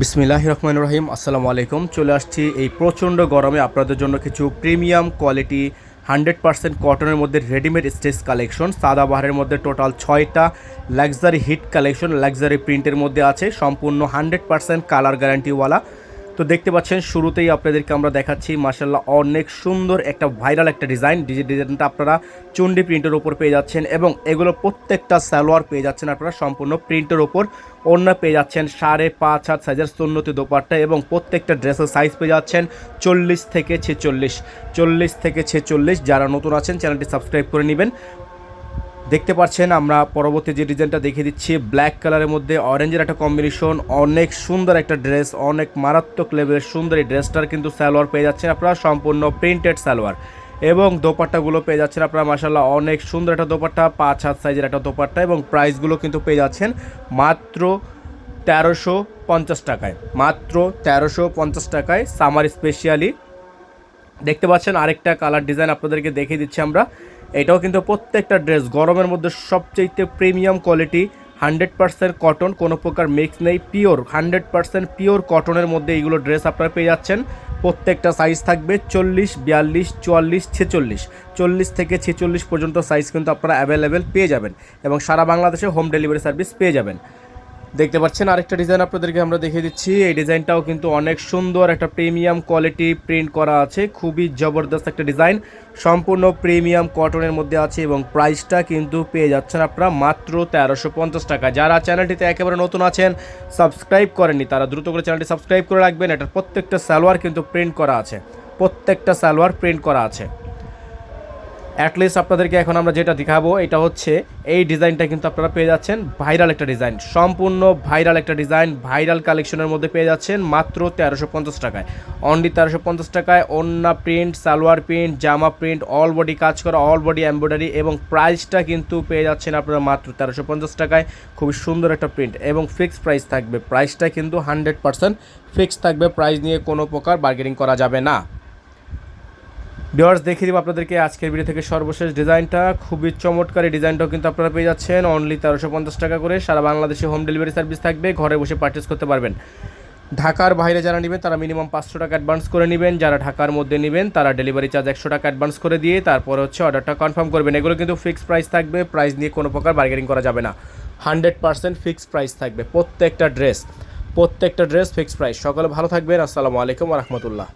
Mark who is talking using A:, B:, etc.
A: বিসমিল্লাহ রহমান রহিম, আসসালামু আলাইকুম। চলে আসছি এই প্রচণ্ড গরমে আপনাদের জন্য কিছু প্রিমিয়াম কোয়ালিটি হান্ড্রেড পার্সেন্ট কটনের মধ্যে রেডিমেড স্টেজ কালেকশন। সাদাবাহারের মধ্যে টোটাল ছয়টা লাক্সারি হিট কালেকশন, লাক্সারি প্রিন্টের মধ্যে আছে। সম্পূর্ণ হান্ড্রেড পার্সেন্ট কালার গ্যারান্টিওয়ালা। তো দেখতে পাচ্ছেন, শুরুতেই আপনাদেরকে আমরা দেখাচ্ছি মার্শাল্লাহ অনেক সুন্দর একটা ভাইরাল একটা ডিজাইন। ডিজাইনটা আপনারা চন্ডি প্রিন্টের ওপর পেয়ে যাচ্ছেন এবং এগুলো প্রত্যেকটা সালোয়ার পেয়ে যাচ্ছেন আপনারা, সম্পূর্ণ প্রিন্টের ওপর অন্য পেয়ে যাচ্ছেন সাড়ে পাঁচ হাত সাইজের সুন্নতি দোপাট্টা এবং প্রত্যেকটা ড্রেসের সাইজ পেয়ে যাচ্ছেন চল্লিশ থেকে ছেচল্লিশ। চল্লিশ থেকে ছেচল্লিশ, যারা নতুন আছেন, চ্যানেলটি সাবস্ক্রাইব করে নেবেন। দেখতে পাচ্ছেন, আমরা পরবর্তী যে ডিজাইনটা দেখিয়ে দিচ্ছি ব্ল্যাক কালারের মধ্যে অরেঞ্জের একটা কম্বিনেশন অনেক সুন্দর একটা ড্রেস অনেক মারাত্মক লেভেলের সুন্দর এই ড্রেসটার কিন্তু সালোয়ার পেয়ে যাচ্ছেন আপনারা, সম্পূর্ণ প্রিন্টেড সালোয়ার। এবং দোপাট্টাগুলো পেয়ে যাচ্ছেন আপনারা মাসাল্লাহ অনেক সুন্দর একটা দোপাট্টা, পাঁচ হাত সাইজের একটা দোপাট্টা এবং প্রাইসগুলো কিন্তু পেয়ে যাচ্ছেন মাত্র তেরোশো পঞ্চাশ টাকায়। মাত্র তেরোশো পঞ্চাশ টাকায় সামার স্পেশালি দেখতে পাচ্ছেন আরেকটা কালার ডিজাইন আপনাদেরকে দেখিয়ে দিচ্ছি আমরা। এটাও কিন্তু প্রত্যেকটা ড্রেস গরমের মধ্যে সবচেয়ে premium quality hundred percent cotton কোনো প্রকার মিক্স নেই পিওর হান্ড্রেড পার্সেন্ট পিওর কটনের মধ্যে এইগুলো ড্রেস আপনারা পেয়ে যাচ্ছেন। প্রত্যেকটা সাইজ থাকবে চল্লিশ, বিয়াল্লিশ, চুয়াল্লিশ, ছেচল্লিশ। চল্লিশ থেকে ছেচল্লিশ পর্যন্ত সাইজ কিন্তু আপনারা অ্যাভেলেবেল পেয়ে যাবেন এবং সারা বাংলাদেশে হোম ডেলিভারি সার্ভিস পেয়ে যাবেন। দেখতে পাচ্ছেন, আরেকটা ডিজাইন আপনাদেরকে আমরা দেখিয়ে দিচ্ছি। এই ডিজাইনটাও কিন্তু অনেক সুন্দর, একটা প্রিমিয়াম কোয়ালিটি প্রিন্ট করা আছে। খুবই জবরদস্ত একটা ডিজাইন সম্পূর্ণ প্রিমিয়াম কটনের মধ্যে আছে এবং প্রাইসটা কিন্তু পেয়ে যাচ্ছেন আপনারা মাত্র তেরোশো পঞ্চাশ টাকা। যারা চ্যানেলটিতে একেবারে নতুন আছেন সাবস্ক্রাইব করেননি, তারা দ্রুত করে চ্যানেলটি সাবস্ক্রাইব করে রাখবেন। এটার প্রত্যেকটা সালোয়ার কিন্তু প্রিন্ট করা আছে। প্রত্যেকটা সালোয়ার প্রিন্ট করা আছে। অ্যাটলিস্ট আপনাদেরকে এখন আমরা যেটা দেখাবো, এটা হচ্ছে এই ডিজাইনটা কিন্তু আপনারা পেয়ে যাচ্ছেন। ভাইরাল একটা ডিজাইন, সম্পূর্ণ ভাইরাল একটা ডিজাইন ভাইরাল কালেকশনের মধ্যে পেয়ে যাচ্ছেন মাত্র তেরোশো পঞ্চাশ টাকায়। অনলি তেরোশো পঞ্চাশ টাকায় অন্যা প্রিন্ট সালোয়ার প্রিন্ট জামা প্রিন্ট অল বডি কাজ করা অল বডি এমব্রয়ডারি এবং প্রাইসটা কিন্তু পেয়ে যাচ্ছেন আপনারা মাত্র তেরোশো পঞ্চাশ টাকায়। খুবই সুন্দর একটা প্রিন্ট এবং ফিক্সড প্রাইস থাকবে। প্রাইসটা কিন্তু হান্ড্রেড পার্সেন্ট ফিক্সড থাকবে। প্রাইস নিয়ে কোনো প্রকার বার্গেনিং করা যাবে না। ভিওয়ার্স দেখিয়ে দিব আপনাদেরকে আজকের ভিডিও থেকে সর্বশেষ ডিজাইনটা খুবই চমৎকার ডিজাইনটাও কিন্তু আপনারা পেয়ে যাচ্ছেন। অনলি তেরোশো পঞ্চাশ টাকা করে সারা বাংলাদেশে হোম ডেলিভারি সার্ভিস থাকবে। ঘরে বসে পারচেস করতে পারবেন। ঢাকার বাইরে যারা নেবেন, তারা মিনিমাম পাঁচশো টাকা অ্যাডভান্স করে নেবেন। যারা ঢাকার মধ্যে নেবেন, তারা ডেলিভারি চার্জ একশো টাকা অ্যাডভান্স করে দিয়ে তারপর হচ্ছে অর্ডারটা কনফার্ম করবেন। এগুলো কিন্তু ফিক্সড প্রাইস থাকবে। প্রাইস নিয়ে কোনো প্রকার বার্গেনিং করা যাবে না। হান্ড্রেড পার্সেন্ট ফিক্সড প্রাইস থাকবে। প্রত্যেকটা ড্রেস প্রত্যেকটা ড্রেস ফিক্সড প্রাইস সকলে ভালো থাকবেন। আসসালামু আলাইকুম রহমতুল্লাহ।